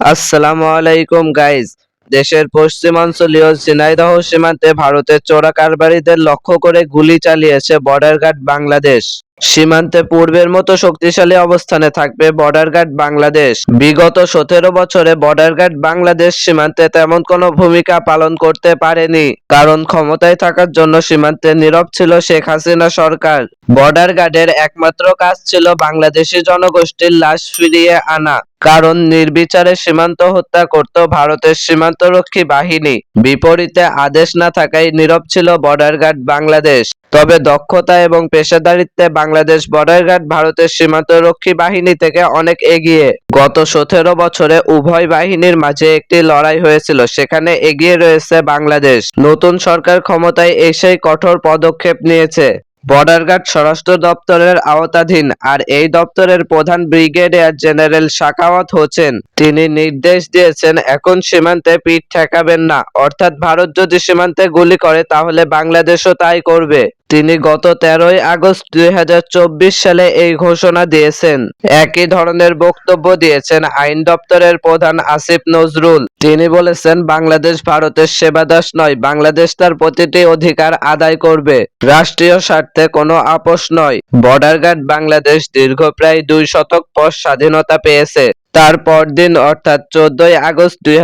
আসসালামু আলাইকুম গাইজ দেশের পশ্চিমাঞ্চলীয় ঝিনাইদহ সীমান্তে ভারতের চোরা কারবারিদের লক্ষ্য করে গুলি চালিয়েছে বর্ডার গার্ড বাংলাদেশ। সীমান্তে পূর্বের মতো শক্তিশালী অবস্থানে থাকবে বর্ডার গার্ড বাংলাদেশ। বিগত সতেরো বছরে বর্ডার গার্ড বাংলাদেশ সীমান্তে তেমন কোনো ভূমিকা পালন করতে পারেনি। কারণ ক্ষমতায় থাকার জন্য সীমান্তে নীরব ছিল শেখ হাসিনা সরকার। বর্ডার গার্ডের একমাত্র কাজ ছিল বাংলাদেশি জনগোষ্ঠীর লাশ ফিরিয়ে আনা। কারণ নির্বিচারে সীমান্ত হত্যা করত ভারতের সীমান্তরক্ষী বাহিনী। বিপরীতে আদেশ না থাকায় নীরব ছিল বর্ডার গার্ড বাংলাদেশ। তবে দক্ষতা এবং পেশাদারিত্বে বাংলাদেশ বর্ডার গার্ড ভারতের সীমান্তরক্ষী বাহিনী থেকে অনেক এগিয়ে। গত সতেরো বছরে উভয় বাহিনীর মাঝে একটি লড়াই হয়েছিল, সেখানে এগিয়ে রয়েছে বাংলাদেশ। নতুন সরকার ক্ষমতায় এসেই কঠোর পদক্ষেপ নিয়েছে। বর্ডার গার্ড স্বরাষ্ট্র দপ্তরের আওতাধীন আর এই দপ্তরের প্রধান ব্রিগেডিয়ার জেনারেল শাকাওয়াত হোসেন। তিনি নির্দেশ দিয়েছেন, এখন সীমান্তে পিঠ ঠেকাবেন না। অর্থাৎ ভারত যদি সীমান্তে গুলি করে, তাহলে বাংলাদেশও তাই করবে। তিনি গত তেরোই আগস্ট দুই হাজার চব্বিশ সালে এই ঘোষণা দিয়েছেন। একই ধরনের বক্তব্য দিয়েছেন আইন দপ্তরের প্রধান আসিফ নজরুল। তিনি বলেছেন, বাংলাদেশ ভারতের সেবাদাস নয়, বাংলাদেশ তার প্রতিটি অধিকার আদায় করবে। রাষ্ট্রীয় স্বার্থে কোনো আপোষ নয়। বর্ডার গার্ড বাংলাদেশ দীর্ঘ প্রায় দুই শতক পর স্বাধীনতা পেয়েছে। তার পরদিন, অর্থাৎ চোদ্দই আগস্ট দুই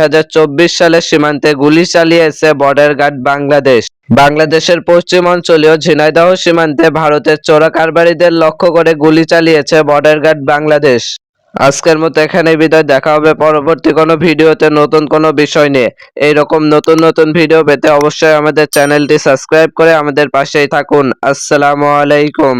সালে সীমান্তে গুলি চালিয়েছে বর্ডার গার্ড বাংলাদেশ। বাংলাদেশের পশ্চিম পশ্চিমাঞ্চলীয় ঝিনাইদহ সীমান্তে ভারতের চোরা কারবারিদের লক্ষ্য করে গুলি চালিয়েছে বর্ডার গার্ড বাংলাদেশ। আজকের মতো এখানে বিদায়। দেখা হবে পরবর্তী কোনো ভিডিওতে নতুন কোনো বিষয় নিয়ে। এইরকম নতুন নতুন ভিডিও পেতে অবশ্যই আমাদের চ্যানেলটি সাবস্ক্রাইব করে আমাদের পাশেই থাকুন। আসসালামু আলাইকুম।